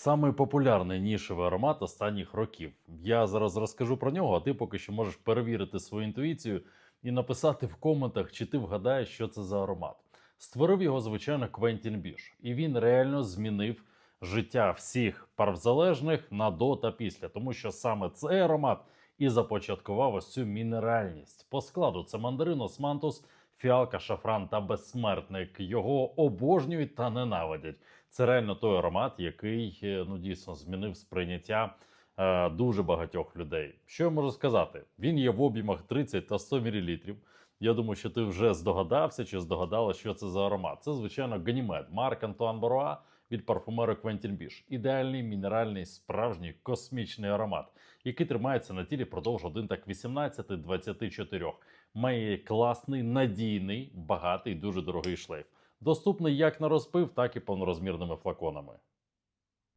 Самий популярний нішевий аромат останніх років. Я зараз розкажу про нього, а ти поки що можеш перевірити свою інтуїцію і написати в коментах, чи ти вгадаєш, що це за аромат. Створив його, звичайно, Квентін Біш, і він реально змінив життя всіх парвзалежних на до та після, тому що саме цей аромат і започаткував ось цю мінеральність. По складу це мандарин, османтус, фіалка, шафран та безсмертник. Його обожнюють та ненавидять. Це реально той аромат, який е, ну дійсно змінив сприйняття е, дуже багатьох людей. Що я можу сказати? Він є в об'ємах 30 та 100 мл. Я думаю, що ти вже здогадався чи здогадала, що це за аромат. Це, звичайно, Ганімед Марк Антуан Боруа від парфумера Квентін Біш. Ідеальний мінеральний справжній космічний аромат, який тримається на тілі продовж один так 18-24. Має класний, надійний, багатий, дуже дорогий шлейф. Доступний як на розпив, так і повнорозмірними флаконами.